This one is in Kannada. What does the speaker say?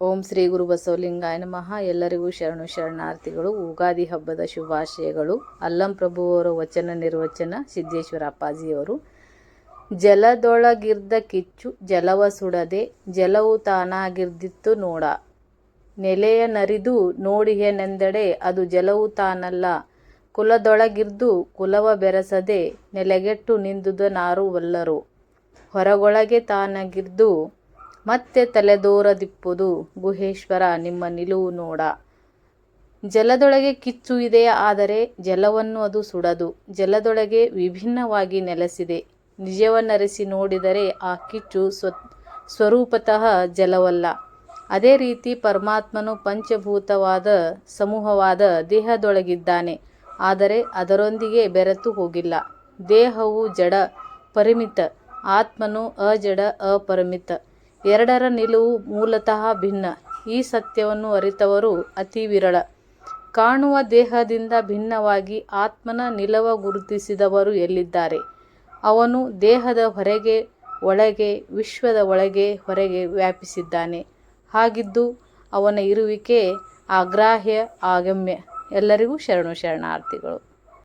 ಓಂ ಶ್ರೀ ಗುರು ಬಸವಲಿಂಗಾಯ ನಮಃ. ಎಲ್ಲರಿಗೂ ಶರಣು ಶರಣಾರ್ಥಿಗಳು, ಉಗಾದಿ ಹಬ್ಬದ ಶುಭಾಶಯಗಳು. ಅಲ್ಲಂ ಪ್ರಭುವರ ವಚನ ನಿರ್ವಚನ ಸಿದ್ದೇಶ್ವರ ಅಪ್ಪಾಜಿಯವರು. ಜಲದೊಳಗಿರ್ದ ಕಿಚ್ಚು, ಜಲವ ಸುಡದೆ, ಜಲವು ತಾನಾಗಿರ್ದಿತ್ತು ನೋಡ. ನೆಲೆಯ ನರಿದು ನೋಡಿಯೇನೆಂದಡೆ ಅದು ಜಲವು ತಾನಲ್ಲ. ಕುಲದೊಳಗಿರ್ದು ಕುಲವ ಬೆರೆಸದೆ, ನೆಲೆಗೆಟ್ಟು ನಿಂದುದ ನಾರು ವಲ್ಲರು. ಹೊರಗೊಳಗೆ ತಾನಾಗಿರ್ದು ಮತ್ತೆ ತಲೆದೋರದಿಪ್ಪುದು ಗುಹೇಶ್ವರ, ನಿಮ್ಮ ನಿಲುವು ನೋಡ. ಜಲದೊಳಗೆ ಕಿಚ್ಚು ಇದೆ, ಆದರೆ ಜಲವನ್ನು ಅದು ಸುಡದು. ಜಲದೊಳಗೆ ವಿಭಿನ್ನವಾಗಿ ನೆಲೆಸಿದೆ. ನಿಜವನ್ನರಿಸಿ ನೋಡಿದರೆ ಆ ಕಿಚ್ಚು ಸ್ವ ಸ್ವರೂಪತಃ ಜಲವಲ್ಲ. ಅದೇ ರೀತಿ ಪರಮಾತ್ಮನು ಪಂಚಭೂತವಾದ, ಸಮೂಹವಾದ ದೇಹದೊಳಗಿದ್ದಾನೆ. ಆದರೆ ಅದರೊಂದಿಗೆ ಬೆರೆತು ಹೋಗಿಲ್ಲ. ದೇಹವು ಜಡ ಪರಿಮಿತ, ಆತ್ಮನು ಅಜಡ, ಅಪರಿಮಿತ. ಎರಡರ ನಿಲುವು ಮೂಲತಃ ಭಿನ್ನ. ಈ ಸತ್ಯವನ್ನು ಅರಿತವರು ಅತಿ ವಿರಳ. ಕಾಣುವ ದೇಹದಿಂದ ಭಿನ್ನವಾಗಿ ಆತ್ಮನ ನಿಲವ ಗುರುತಿಸಿದವರು ಎಲ್ಲಿದ್ದಾರೆ? ಅವನು ದೇಹದ ಹೊರಗೆ, ಒಳಗೆ, ವಿಶ್ವದ ಒಳಗೆ, ಹೊರಗೆ ವ್ಯಾಪಿಸಿದ್ದಾನೆ. ಹಾಗಿದ್ದು ಅವನ ಇರುವಿಕೆ ಅಗ್ರಾಹ್ಯ, ಆಗಮ್ಯ. ಎಲ್ಲರಿಗೂ ಶರಣು ಶರಣಾರ್ಥಿಗಳು.